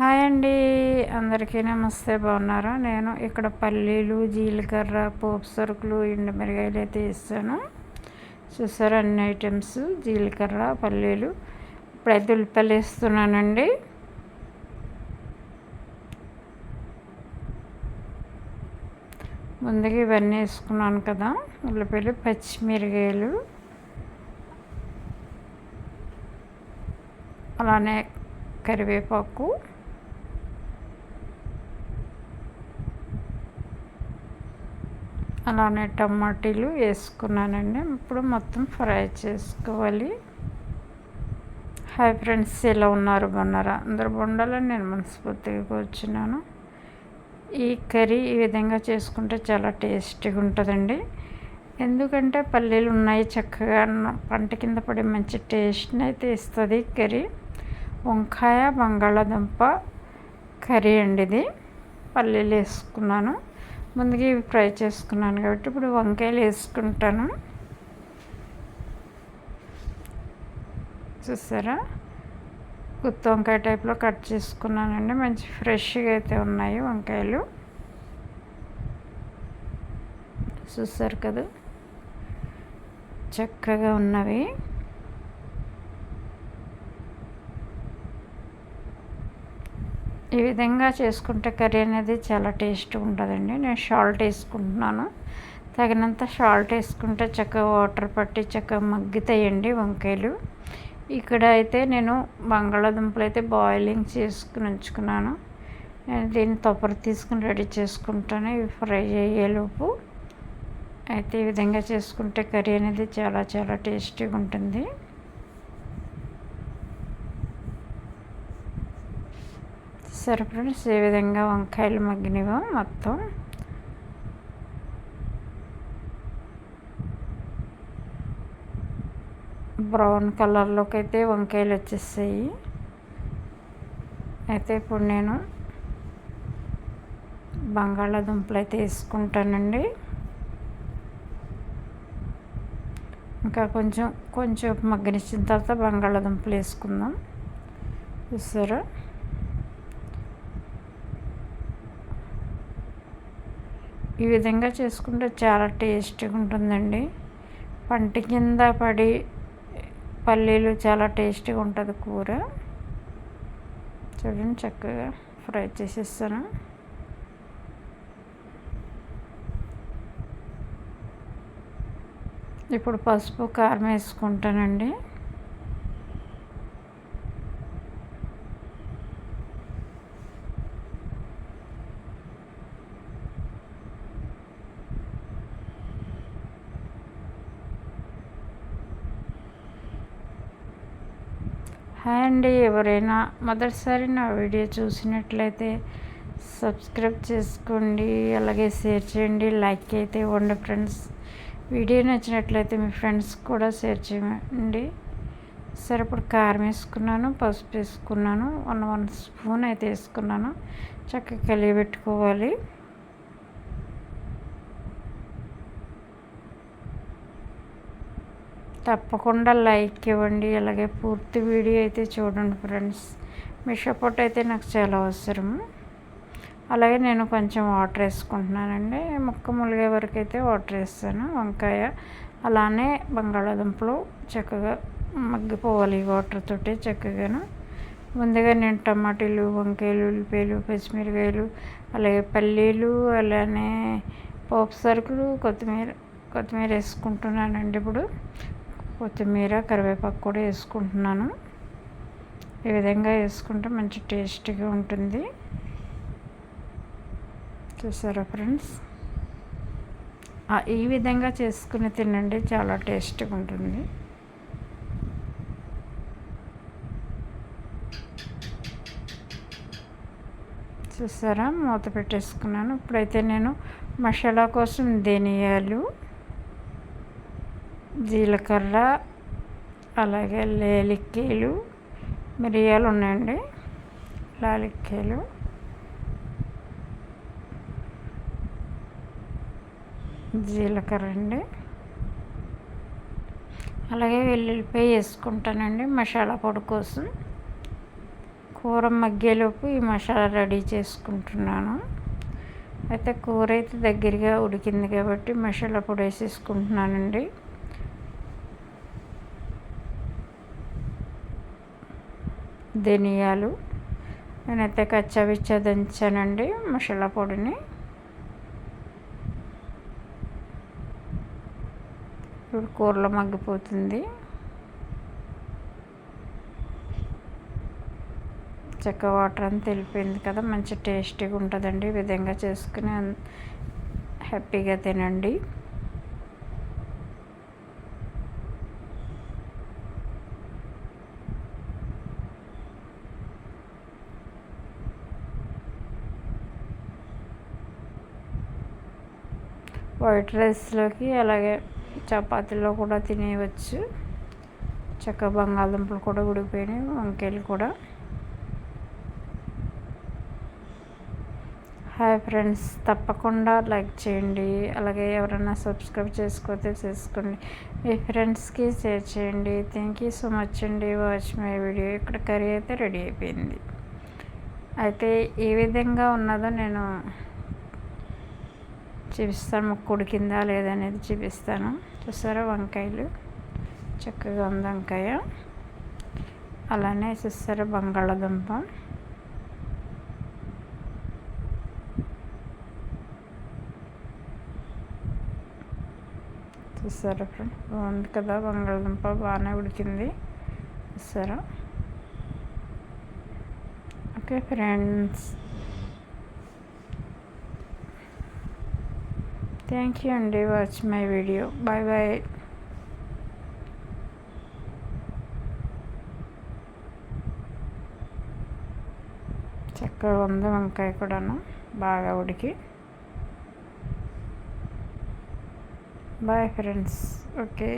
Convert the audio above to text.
Hi అండి. అందరికీ నమస్తే. బాగున్నారా? నేను ఇక్కడ పల్లీలు జీలకర్ర పోపు సరుకులు ఎండు మిరగాయలు అయితే ఇస్తాను చూసారు అన్ని ఐటమ్స్? జీలకర్ర పల్లీలు. ఇప్పుడైతే ఉల్లిపల్లి వేస్తున్నానండి. ముందుగా ఇవన్నీ వేసుకున్నాను కదా. ఉల్లిపాయలు పచ్చిమిరకాయలు అలానే కరివేపాకు. అలానే టమాటీలు వేసుకున్నానండి. ఇప్పుడు మొత్తం ఫ్రై చేసుకోవాలి. హాయ్ ఫ్రెండ్స్ ఎలా ఉన్నారు? బాగున్నారా? అందరు బాగుండాలని నేను మనస్ఫూర్తిగా కూర్చున్నాను. ఈ కర్రీ ఈ విధంగా చేసుకుంటే చాలా టేస్టీగా ఉంటుందండి. ఎందుకంటే పల్లీలు ఉన్నాయి చక్కగా పంట కింద పడి మంచి టేస్ట్ని అయితే ఇస్తుంది కర్రీ. వంకాయ బంగాళాదుంప కర్రీ అండి ఇది. పల్లీలు వేసుకున్నాను. ముందుగా ఇవి ఫ్రై చేసుకున్నాను కాబట్టి ఇప్పుడు వంకాయలు వేసుకుంటాను. చూసారా? గుత్తి వంకాయ టైప్లో కట్ చేసుకున్నానండి. మంచి ఫ్రెష్గా అయితే ఉన్నాయి వంకాయలు. చూసారు కదా? చక్కగా ఉన్నవి. ఈ విధంగా చేసుకుంటే కర్రీ అనేది చాలా టేస్ట్ ఉంటుందండి నేను షాల్ట్ వేసుకుంటున్నాను. తగినంత షాల్ట్ వేసుకుంటే చక్కగా వాటర్ పట్టి చక్కగా మగ్గుతాయండి వంకాయలు. ఇక్కడ అయితే నేను బంగాళాదుంపలు అయితే బాయిలింగ్ చేసుకుని ఉంచుకున్నాను. నేను దీన్ని తొప్పర తీసుకుని రెడీ చేసుకుంటాను. ఇవి ఫ్రై అయ్యేలోపు అయితే ఈ విధంగా చేసుకుంటే కర్రీ అనేది చాలా చాలా టేస్టీగా ఉంటుంది. సరే ఫ్రెండ్స్ ఈ విధంగా వంకాయలు మగ్గినవో మొత్తం. బ్రౌన్ కలర్లోకి అయితే వంకాయలు వచ్చేస్తాయి అయితే ఇప్పుడు నేను బంగాళాదుంపలు అయితే వేసుకుంటానండి. ఇంకా కొంచెం కొంచెం మగ్గనిచ్చిన తర్వాత బంగాళాదుంపలు వేసుకుందాం. చూసారా? ఈ విధంగా చేసుకుంటే చాలా టేస్టీగా ఉంటుందండి. పంట కింద పడి పల్లీలు చాలా టేస్టీగా ఉంటుంది కూర. చూడండి చక్కగా ఫ్రై చేసేస్తాను. ఇప్పుడు పసుపు కారం వేసుకుంటానండి. హాయ్ అండి ఎవరైనా మొదటిసారి నా వీడియో చూసినట్లయితే సబ్స్క్రైబ్ చేసుకోండి అలాగే షేర్ చేయండి లైక్ అయితే ఇవ్వండి ఫ్రెండ్స్. వీడియో నచ్చినట్లయితే మీ ఫ్రెండ్స్ కూడా షేర్ చేయండి. సరే ఇప్పుడు కారం వేసుకున్నాను పసుపు వేసుకున్నాను వన్ వన్ స్పూన్ అయితే వేసుకున్నాను. చక్కగా కలియబెట్టుకోవాలి. తప్పకుండా లైక్ ఇవ్వండి. అలాగే పూర్తి వీడియో అయితే చూడండి ఫ్రెండ్స్. మీ సపోర్ట్ అయితే నాకు చాలా అవసరము అలాగే నేను కొంచెం వాటర్ వేసుకుంటున్నానండి. ముక్క ములిగే వరకు అయితే వాటర్ వేస్తాను. వంకాయ అలానే బంగాళాదుంపలు చక్కగా మగ్గిపోవాలి వాటర్ తోటి చక్కగాను. ముందుగా నేను టమాటీలు వంకాయలు ఉల్లిపాయలు పచ్చిమిరకాయలు అలాగే పల్లీలు అలానే పోపు సరుకులు కొత్తిమీర కొత్తిమీర వేసుకుంటున్నానండి ఇప్పుడు. కొత్తిమీర కరివేపాకు కూడా వేసుకుంటున్నాను. ఈ విధంగా వేసుకుంటే మంచి టేస్టీగా ఉంటుంది. చూసారా ఫ్రెండ్స్? ఈ విధంగా చేసుకుని తినండి చాలా టేస్టీగా ఉంటుంది. చూసారా? మూత పెట్టేసుకున్నాను. ఇప్పుడైతే నేను మసాలా కోసం ధనియాలు జీలకర్ర అలాగే లేలిక్కీలు మిరియాలు ఉన్నాయండి లాలిక్కీలు. జీలకర్ర అండి. అలాగే వెల్లుల్లిపాయ వేసుకుంటానండి మసాలా పొడి కోసం. కూర మగ్గేలోపు ఈ మసాలా రెడీ చేసుకుంటున్నాను. అయితే కూర అయితే దగ్గరగా ఉడికింది కాబట్టి మసాలా పొడి వేసేసుకుంటున్నానండి. ధనియాలు నేనైతే కచ్చాబిచ్చా దంచానండి మసాలా పొడిని. ఇప్పుడు కూరలో మగ్గిపోతుంది. చెక్క వాటర్ అంతా తెలిపింది కదా మంచి టేస్టీగా ఉంటుందండి ఈ విధంగా చేసుకుని హ్యాపీగా తినండి. వైట్ రైస్లోకి అలాగే చపాతీలో కూడా తినేయవచ్చు. చక్క బంగాళదుంపలు కూడా ఉడికిపోయినాయి వంకాయలు కూడా. హాయ్ ఫ్రెండ్స్ తప్పకుండా లైక్ చేయండి. అలాగే ఎవరైనా సబ్స్క్రైబ్ చేసుకోతే చేసుకోండి. మీ ఫ్రెండ్స్కి షేర్ చేయండి. థ్యాంక్ యూ సో మచ్ అండి. వాచ్ మై వీడియో ఇక్కడ కర్రీ అయితే రెడీ అయిపోయింది. అయితే ఏ విధంగా ఉన్నదో నేను చూపిస్తాను ముక్కు ఉడికిందా లేదనేది చూపిస్తాను. చూసారా? వంకాయలు. చక్కగా ఉంది వంకాయ. అలానే చూసారా? బంగాళాదుంప. చూసారా ఫ్రెండ్ బాగుంది కదా? బంగాళదుంప బాగానే ఉడికింది. చూసారా? Okay friends. థ్యాంక్ యూ అండి watch my video bye bye చక్కగా ఉంది వంకాయ కూడాను. బాగా ఉడికి. Bye friends okay